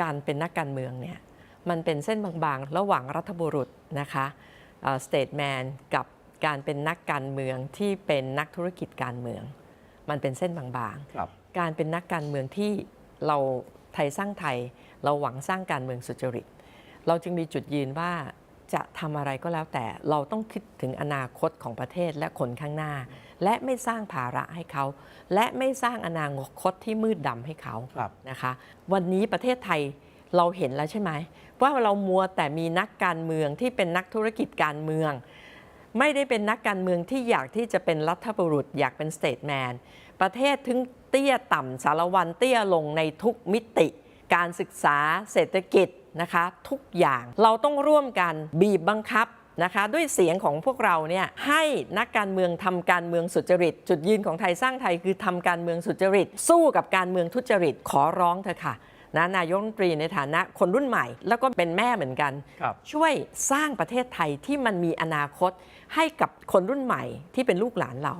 การเป็นนักการเมืองเนี่ยมันเป็นเส้นบางๆ ระหว่างรัฐบุรุษนะคะสเตทแมนกับการเป็นนักการเมืองที่เป็นนักธุรกิจการเมือง มันเป็นเส้นบางๆครับการเป็นนักการเมืองที่เราไทยสร้างไทย เราหวังสร้างการเมืองสุจริต เราจึงมีจุดยืนว่า จะทำอะไรก็แล้วแต่เราต้องคิดถึงอนาคตของประเทศและคนข้างหน้า และไม่สร้างภาระให้เขา และไม่สร้างอนาคตที่มืดดำให้เขาครับ นะคะ วันนี้ประเทศไทยเราเห็นแล้วใช่ไหมว่าเรามัวแต่มีนักการเมืองที่เป็นนักธุรกิจการเมือง ไม่ได้เป็นนักการเมืองที่อยากที่จะเป็นรัฐบุรุษ อยากเป็นสเตทแมนประเทศถึงเตี้ยต่ำสารวันเตี้ยลงในทุกมิติ การศึกษาเศรษฐกิจ นะคะ ทุกอย่างเราต้องร่วมกันบีบบังคับนะคะด้วยเสียงของพวกเราเนี่ยให้นักการเมืองทำการเมืองสุจริต จุดยืนของไทยสร้างไทยคือทำการเมืองสุจริต สู้กับการเมืองทุจริตขอร้องเถอะค่ะนะนายกรัฐมนตรีในฐานะคนรุ่นใหม่ แล้วก็เป็นแม่เหมือนกันครับช่วยสร้างประเทศไทยที่มันมีอนาคตให้กับคนรุ่นใหม่ที่เป็นลูกหลานเรา